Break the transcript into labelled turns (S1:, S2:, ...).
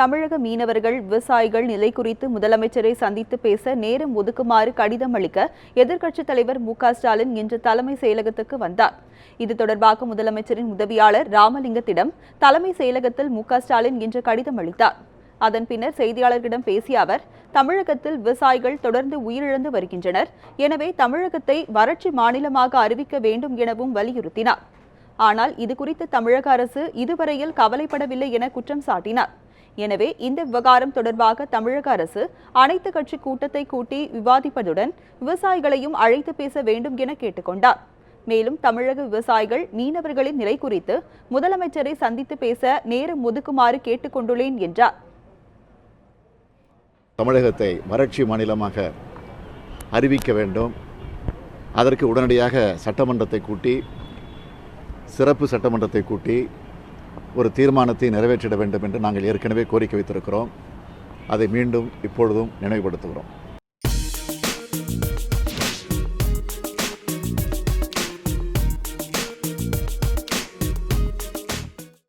S1: தமிழக மீனவர்கள் விவசாயிகள் நிலை குறித்து முதலமைச்சரை சந்தித்து பேச நேரம் ஒதுக்குமாறு கடிதம் அளிக்க எதிர்க்கட்சித் தலைவர் மு ஸ்டாலின் இன்று தலைமை செயலகத்துக்கு வந்தார் இது தொடர்பாக முதலமைச்சரின் உதவியாளர் ராமலிங்கத்திடம் தலைமை செயலகத்தில் மு ஸ்டாலின் இன்று கடிதம் அளித்தார் அதன் பின்னர் செய்தியாளர்களிடம் பேசிய அவர் தமிழகத்தில் விவசாயிகள் தொடர்ந்து உயிரிழந்து வருகின்றனர் எனவே தமிழகத்தை வறட்சி மாநிலமாக அறிவிக்க வேண்டும் எனவும் வலியுறுத்தினார் ஆனால் இதுகுறித்து தமிழக அரசு இதுவரையில் கவலைப்படவில்லை என குற்றம் சாட்டினார் எனவே இந்த விவகாரம் தொடர்பாக தமிழக அரசு அனைத்து கட்சி கூட்டத்தை கூட்டி விவாதிப்பதுடன் விவசாயிகளையும் அழைத்து பேச வேண்டும் என கேட்டுக்கொண்டார் மேலும் தமிழக விவசாயிகள் மீனவர்களின் நிலை குறித்து முதலமைச்சரை சந்தித்து பேச நேரம் ஒதுக்குமாறு கேட்டுக்கொண்டுள்ளேன் என்றார்
S2: தமிழகத்தை வறட்சி மாநிலமாக அறிவிக்க வேண்டும் அதற்கு உடனடியாக சட்டமன்றத்தை கூட்டி சிறப்பு சட்டமன்றத்தை கூட்டி ஒரு தீர்மானத்தை நிறைவேற்றிட வேண்டும் என்று நாங்கள் ஏற்கனவே கோரிக்கை வைத்திருக்கிறோம் அதை மீண்டும் இப்பொழுதும் நினைவுபடுத்துகிறோம்